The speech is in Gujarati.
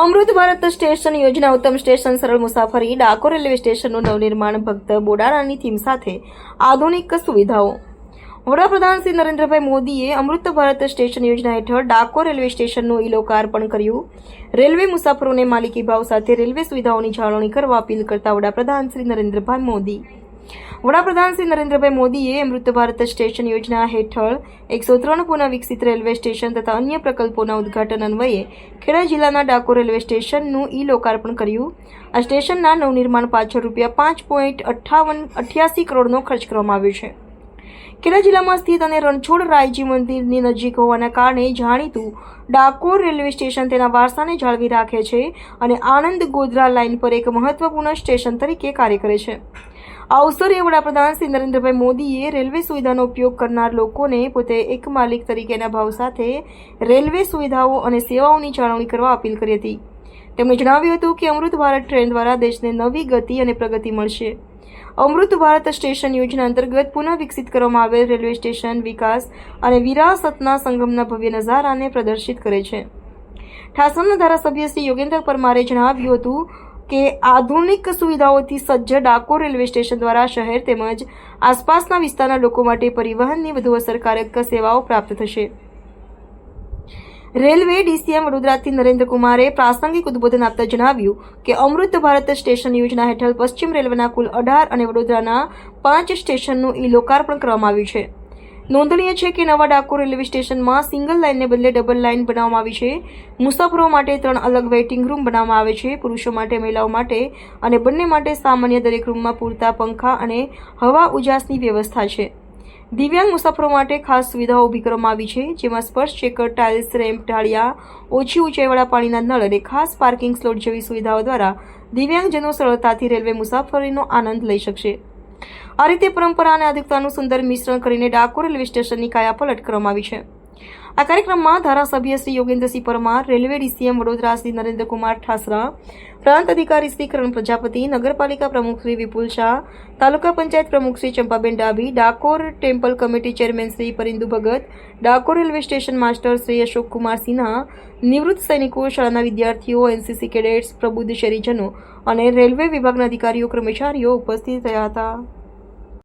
અમૃત ભારત સ્ટેશન યોજના ઉત્તમ સ્ટેશન સરળ મુસાફરી, ડાકોર રેલવે સ્ટેશનનું નવનિર્માણ ભક્ત બોડાણાની થીમ સાથે આધુનિક સુવિધાઓ. વડાપ્રધાન શ્રી નરેન્દ્રભાઈ મોદીએ અમૃત ભારત સ્ટેશન યોજના હેઠળ ડાકોર રેલવે સ્ટેશનનું ઈ લોકાર્પણ કર્યું. રેલવે મુસાફરોને માલિકી ભાવ સાથે રેલવે સુવિધાઓની જાળવણી કરવા અપીલ કરતા વડાપ્રધાન શ્રી નરેન્દ્રભાઈ મોદી. વડાપ્રધાન શ્રી નરેન્દ્રભાઈ મોદીએ અમૃત ભારત સ્ટેશન યોજના હેઠળ એકસો ત્રણ પુનઃવિકસિત રેલવે સ્ટેશન તથા અન્ય પ્રકલ્પોના ઉદ્ઘાટન અન્વયે ખેડા જિલ્લાના ડાકોર રેલવે સ્ટેશનનું ઈ લોકાર્પણ કર્યું. આ સ્ટેશનના નવનિર્માણ પાછળ રૂપિયા પાંચ પોઈન્ટ અઠ્ઠાવન અઠ્યાસી કરોડનો ખર્ચ કરવામાં આવ્યો છે. ખેડા જિલ્લામાં સ્થિત અને રણછોડ રાયજી મંદિરની નજીક હોવાના કારણે જાણીતું ડાકોર રેલવે સ્ટેશન તેના વારસાને જાળવી રાખે છે અને આણંદ ગોધરા લાઇન પર એક મહત્વપૂર્ણ સ્ટેશન તરીકે કાર્ય કરે છે. આ અવસરે વડાપ્રધાન શ્રી નરેન્દ્રભાઈ મોદીએ રેલવે સુવિધાનો ઉપયોગ કરનાર લોકોને પોતે એક માલિક તરીકેના ભાવ સાથે રેલવે સુવિધાઓ અને સેવાઓની જાળવણી કરવા અપીલ કરી હતી. તેમણે જણાવ્યું હતું કે અમૃત ભારત ટ્રેન દ્વારા દેશને નવી ગતિ અને પ્રગતિ મળશે. અમૃત ભારત સ્ટેશન યોજના અંતર્ગત પુનઃ વિકસિત કરવામાં આવેલ રેલવે સ્ટેશન વિકાસ અને વિરાસતના સંગમના ભવ્ય નજારાને પ્રદર્શિત કરે છે. ઠાસમના ધારાસભ્ય શ્રી યોગેન્દ્ર પરમારે જણાવ્યું હતું કે આધુનિક સુવિધાઓથી સજ્જ ડાકોર રેલવે સ્ટેશન દ્વારા શહેર તેમજ આસપાસના વિસ્તારના લોકો માટે પરિવહનની વધુ અસરકારક સેવાઓ પ્રાપ્ત થશે. રેલવે ડીસીએમ વડોદરાથી નરેન્દ્ર કુમારે પ્રાસંગિક ઉદબોધન આપતા જણાવ્યું કે અમૃત ભારત સ્ટેશન યોજના હેઠળ પશ્ચિમ રેલવેના કુલ અઢાર અને વડોદરાના પાંચ સ્ટેશનનું ઈ લોકાર્પણ કરવામાં આવ્યું છે. નોંધનીય છે કે નવા ડાકોર રેલવે સ્ટેશનમાં સિંગલ લાઇનને બદલે ડબલ લાઇન બનાવવામાં આવી છે. મુસાફરો માટે ત્રણ અલગ વેઇટિંગ રૂમ બનાવવામાં આવે છે. પુરુષો માટે, મહિલાઓ માટે અને બંને માટે સામાન્ય દરેક રૂમમાં પૂરતા પંખા અને હવા ઉજાસની વ્યવસ્થા છે. દિવ્યાંગ મુસાફરો માટે ખાસ સુવિધાઓ ઊભી કરવામાં આવી છે, જેમાં સ્પર્શ ચેકર, ટાઇલ્સ, રેમ્પ, ઢાળિયા, ઓછી ઊંચાઈવાળા પાણીના નળ અને ખાસ પાર્કિંગ સ્લોટ જેવી સુવિધાઓ દ્વારા દિવ્યાંગજનો સરળતાથી રેલવે મુસાફરીનો આનંદ લઈ શકશે. આ રીતે પરંપરા અને આધુનિકતાનું સુંદર મિશ્રણ કરીને ડાકોર રેલવે સ્ટેશનની કાયાપલટ કરવામાં આવી છે. આ કાર્યક્રમમાં ધારાસભ્ય શ્રી યોગેન્દ્રસિંહ પરમાર, રેલવે ડીસીએમ વડોદરા શ્રી નરેન્દ્રકુમાર ઠાસરા, પ્રાંત અધિકારી શ્રી કરણ પ્રજાપતિ, નગરપાલિકા પ્રમુખ શ્રી વિપુલ શાહ, તાલુકા પંચાયત પ્રમુખ Shri Champaben Dabhi, Dakor temple committee chairman Shri Parindu Bhagat, Dakor railway station master Shri Ashokkumar Sinha, નિવૃત્ત સૈનિકો, શાળાના વિદ્યાર્થીઓ, એનસીસી કેડેટ્સ, પ્રબુદ્ધ શહેરીજનો અને રેલવે વિભાગના અધિકારીઓ, કર્મચારીઓ ઉપસ્થિત રહ્યા હતા.